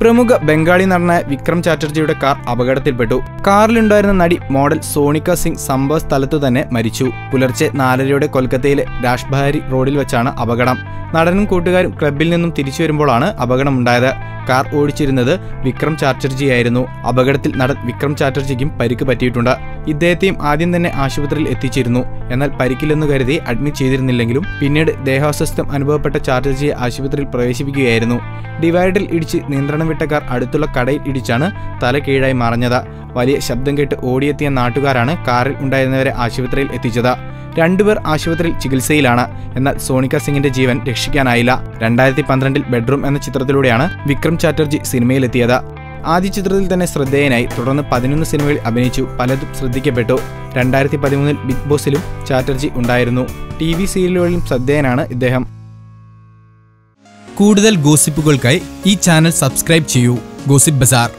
പ്രമുഖ ബംഗാളി നടനായ വിക്രം ചാറ്റർജിയുടെ കാർ അപകടത്തിൽപ്പെട്ടു. കാറിലുണ്ടായിരുന്ന നടി മോഡൽ സോണിക സിംഗ് സംഭവ സ്ഥലത്തു തന്നെ മരിച്ചു. പുലർച്ചെ നാലരയോടെ കൊൽക്കത്തയിലെ രാഷ്ബഹാരി റോഡിൽ വെച്ചാണ് അപകടം. നടനും കൂട്ടുകാരും ക്ലബിൽ നിന്നും തിരിച്ചു വരുമ്പോഴാണ് അപകടമുണ്ടായത്. കാർ ഓടിച്ചിരുന്നത് വിക്രം ചാറ്റർജിയായിരുന്നു. അപകടത്തിൽ നടൻ വിക്രം ചാറ്റർജിക്കും പരിക്ക് പറ്റിയിട്ടുണ്ട്. ഇദ്ദേഹത്തെയും ആദ്യം തന്നെ ആശുപത്രിയിൽ എത്തിച്ചിരുന്നു. എന്നാൽ പരിക്കില്ലെന്ന് കരുതി അഡ്മിറ്റ് ചെയ്തിരുന്നില്ലെങ്കിലും പിന്നീട് ദേഹാസ്വസ്ഥം അനുഭവപ്പെട്ട ചാറ്റർജിയെ ആശുപത്രിയിൽ പ്രവേശിപ്പിക്കുകയായിരുന്നു. ഡിവൈഡറിൽ ഇടിച്ച് നിയന്ത്രണം വിട്ട കാർ അടുത്തുള്ള കടയിൽ ഇടിച്ചാണ് തല കീഴായി മറഞ്ഞത്. വലിയ ശബ്ദം കേട്ട് ഓടിയെത്തിയ നാട്ടുകാരാണ് കാറിൽ ഉണ്ടായിരുന്നവരെ ആശുപത്രിയിൽ എത്തിച്ചത്. രണ്ടുപേർ ആശുപത്രിയിൽ ചികിത്സയിലാണ്. എന്നാൽ സോണിക സിംഗിന്റെ ജീവൻ രക്ഷിക്കാനായില്ല. രണ്ടായിരത്തി പന്ത്രണ്ടിൽ ബെഡ്റൂം എന്ന ചിത്രത്തിലൂടെയാണ് വിക്രം ചാറ്റർജി സിനിമയിലെത്തിയത്. ആദ്യ ചിത്രത്തിൽ തന്നെ ശ്രദ്ധേയനായി തുടർന്ന് പതിനൊന്ന് സിനിമകളിൽ അഭിനയിച്ചു. പലതും ശ്രദ്ധിക്കപ്പെട്ടു. രണ്ടായിരത്തി പതിമൂന്നിൽ ബിഗ് ബോസിലും ചാറ്റർജി ഉണ്ടായിരുന്നു. ടി വി സീരിയലുകളിലും ശ്രദ്ധേയനാണ് ഇദ്ദേഹം. കൂടുതൽ ഗോസിപ്പുകൾക്കായി ഈ ചാനൽ സബ്സ്ക്രൈബ് ചെയ്യൂ. Gossip bazaar.